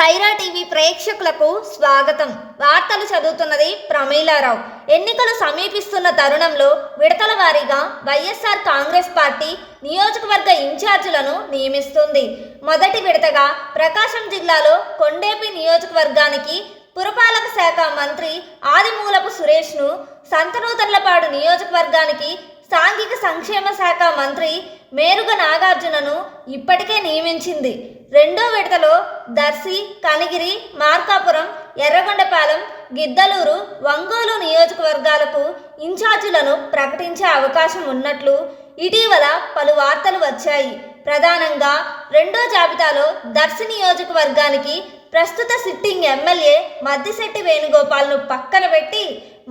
Sye Raa TV ప్రేక్షకులకు స్వాగతం. వార్తలు చదువుతున్నది ప్రమీలారావు. ఎన్నికలు సమీపిస్తున్న తరుణంలో విడతల వారీగా వైఎస్ఆర్ కాంగ్రెస్ పార్టీ నియోజకవర్గ ఇన్ఛార్జీలను నియమిస్తుంది. మొదటి విడతగా ప్రకాశం జిల్లాలో కొండేపి నియోజకవర్గానికి పురపాలక శాఖ మంత్రి ఆదిమూలపు సురేష్ను సంతనూతర్లపాడు నియోజకవర్గానికి సాంఘిక సంక్షేమ శాఖ మంత్రి మేరుగ నాగార్జునను ఇప్పటికే నియమించింది. రెండో విడతలో దర్శి కనిగిరి మార్కాపురం ఎర్రగొండపాలెం గిద్దలూరు ఒంగోలు నియోజకవర్గాలకు ఇన్ఛార్జీలను ప్రకటించే అవకాశం ఉన్నట్లు ఇటీవల పలు వార్తలు వచ్చాయి. ప్రధానంగా రెండో జాబితాలో దర్శి నియోజకవర్గానికి ప్రస్తుత సిట్టింగ్ ఎమ్మెల్యే మద్దిశెట్టి వేణుగోపాల్ను పక్కన పెట్టి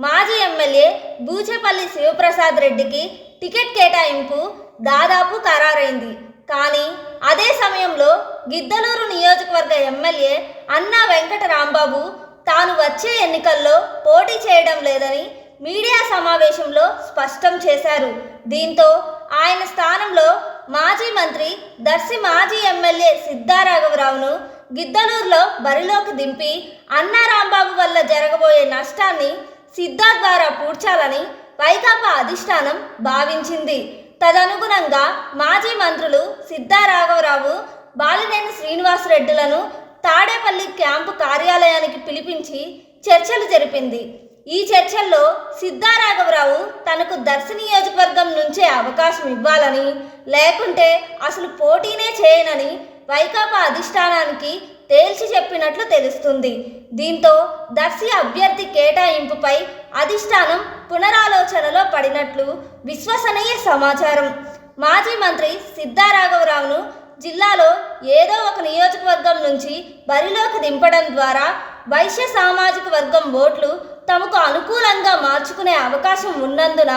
మాజీ ఎమ్మెల్యే బూచేపల్లి శివప్రసాద్ రెడ్డికి టికెట్ కేటాయింపు దాదాపు ఖరారైంది కానీ అదే సమయంలో గిద్దలూరు నియోజకవర్గ ఎమ్మెల్యే అన్నా వెంకట రాంబాబు తాను వచ్చే ఎన్నికల్లో పోటీ చేయడం లేదని మీడియా సమావేశంలో స్పష్టం చేశారు. దీంతో ఆయన స్థానంలో మాజీ మంత్రి దర్శి మాజీ ఎమ్మెల్యే సిద్ధారాఘవరావును గిద్దలూరులో బరిలోకి దింపి అన్నా రాంబాబు వల్ల జరగబోయే నష్టాన్ని సిద్ధార్థ ద్వారా పూడ్చాలని వైకాపా అధిష్టానం భావించింది. తదనుగుణంగా మాజీ మంత్రులు సిద్ధారాఘవరావు బాలినేని శ్రీనివాసరెడ్డిలను తాడేపల్లి క్యాంపు కార్యాలయానికి పిలిపించి చర్చలు జరిపింది. ఈ చర్చల్లో సిద్ధారాఘవరావు తనకు దర్శి నియోజకవర్గం నుంచే అవకాశం ఇవ్వాలని లేకుంటే అసలు పోటీనే చేయనని వైకాపా అధిష్టానానికి తేల్చి చెప్పినట్లు తెలుస్తుంది. దీంతో దర్శి అభ్యర్థి కేటాయింపుపై అధిష్టానం పునరాలోచనలో పడినట్లు విశ్వసనీయ సమాచారం. మాజీ మంత్రి సిద్ధారాఘవరావును జిల్లాలో ఏదో ఒక నియోజకవర్గం నుంచి బరిలోకి దింపడం ద్వారా వైశ్య సామాజిక వర్గం ఓట్లు తమకు అనుకూలంగా మార్చుకునే అవకాశం ఉన్నందున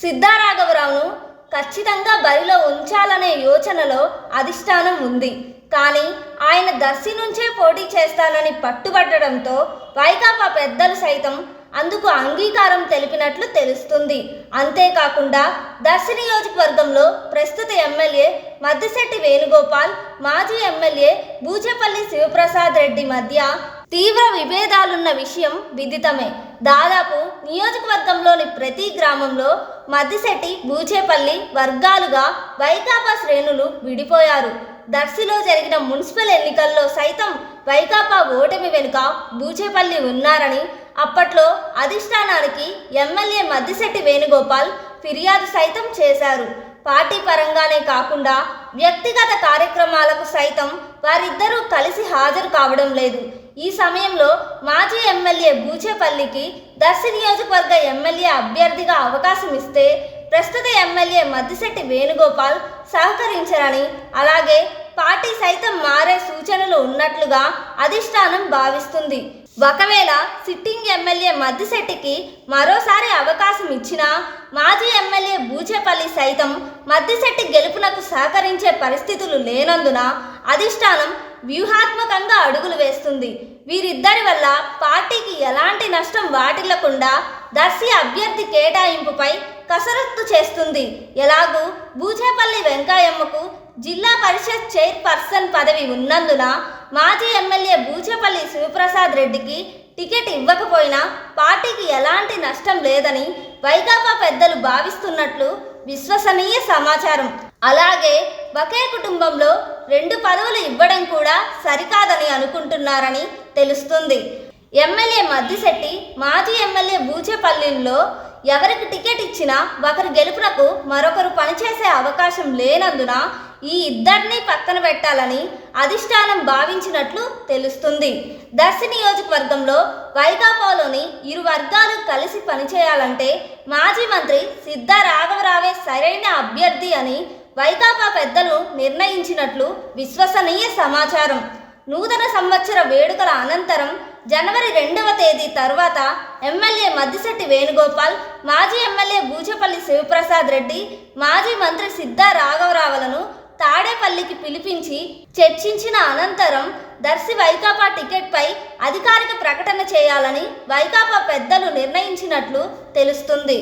సిద్ధారాఘవరావును ఖచ్చితంగా బరిలో ఉంచాలనే యోచనలో అధిష్టానం ఉంది. కానీ ఆయన దర్శి నుంచే పోటీ చేస్తానని పట్టుబట్టడంతో వైకాపా పెద్దలు సైతం అందుకు అంగీకారం తెలిపినట్లు తెలుస్తుంది. అంతేకాకుండా దర్శి నియోజకవర్గంలో ప్రస్తుత ఎమ్మెల్యే మద్దిశెట్టి వేణుగోపాల్ మాజీ ఎమ్మెల్యే బూచేపల్లి శివప్రసాద్ రెడ్డి మధ్య తీవ్ర విభేదాలున్న విషయం విదితమే. దాదాపు నియోజకవర్గంలోని ప్రతి గ్రామంలో మద్దిశెట్టి బూచేపల్లి వర్గాలుగా వైకాపా శ్రేణులు విడిపోయారు. దర్శిలో జరిగిన మున్సిపల్ ఎన్నికల్లో సైతం వైకాపా ఓటమి వెనుక బూచేపల్లి ఉన్నారని అప్పట్లో అధిష్టానానికి ఎమ్మెల్యే మద్దిశెట్టి వేణుగోపాల్ ఫిర్యాదు సైతం చేశారు. పార్టీ పరంగానే కాకుండా వ్యక్తిగత కార్యక్రమాలకు సైతం వారిద్దరూ కలిసి హాజరు కావడం లేదు. ఈ సమయంలో మాజీ ఎమ్మెల్యే బూచేపల్లికి దర్శి నియోజకవర్గ ఎమ్మెల్యే అభ్యర్థిగా అవకాశం ఇస్తే ప్రస్తుత ఎమ్మెల్యే మద్దిశెట్టి వేణుగోపాల్ సహకరించరని అలాగే పార్టీ సైతం మారే సూచనలు ఉన్నట్లుగా అధిష్టానం భావిస్తుంది. ఒకవేళ సిట్టింగ్ ఎమ్మెల్యే మద్దిశెట్టికి మరోసారి అవకాశం ఇచ్చినా మాజీ ఎమ్మెల్యే బూచేపల్లి సైతం మద్దిశెట్టి గెలుపునకు సహకరించే పరిస్థితులు లేనందున అధిష్టానం వ్యూహాత్మకంగా అడుగులు వేస్తుంది. వీరిద్దరి వల్ల పార్టీకి ఎలాంటి నష్టం వాటిల్లకుండా దర్శి అభ్యర్థి కేటాయింపుపై కసరత్తు చేస్తుంది. ఎలాగూ బూచేపల్లి వెంకాయమ్మకు జిల్లా పరిషత్ చైర్పర్సన్ పదవి ఉన్నందున మాజీ ఎమ్మెల్యే బూచపల్లి శివప్రసాద్ రెడ్డికి టికెట్ ఇవ్వకపోయినా పార్టీకి ఎలాంటి నష్టం లేదని వైకాపా పెద్దలు భావిస్తున్నట్లు విశ్వసనీయ సమాచారం. అలాగే ఒకే కుటుంబంలో రెండు పదవులు ఇవ్వడం కూడా సరికాదని అనుకుంటున్నారని తెలుస్తుంది. ఎమ్మెల్యే మద్దిశెట్టి మాజీ ఎమ్మెల్యే బూచేపల్లిలో ఎవరికి టికెట్ ఇచ్చినా ఒకరు గెలుపునకు మరొకరు పనిచేసే అవకాశం లేనందున ఈ ఇద్దరిని పక్కన పెట్టాలని అధిష్టానం భావించినట్లు తెలుస్తుంది. దర్శి నియోజకవర్గంలో వైకాపాలోని ఇరు వర్గాలు కలిసి పనిచేయాలంటే మాజీ మంత్రి సిద్ధా రాఘవరావే సరైన అభ్యర్థి అని వైకాపా పెద్దలు నిర్ణయించినట్లు విశ్వసనీయ సమాచారం. నూతన సంవత్సర వేడుకల అనంతరం జనవరి రెండవ తేదీ తర్వాత ఎమ్మెల్యే మద్దిశెట్టి వేణుగోపాల్ మాజీ ఎమ్మెల్యే బూచపల్లి శివప్రసాద్ రెడ్డి మాజీ మంత్రి సిద్ధా రాఘవరావులను తాడేపల్లికి పిలిపించి చర్చించిన అనంతరం దర్శి వైకాపా టికెట్పై అధికారిక ప్రకటన చేయాలని వైకాపా పెద్దలు నిర్ణయించినట్లు తెలుస్తుంది.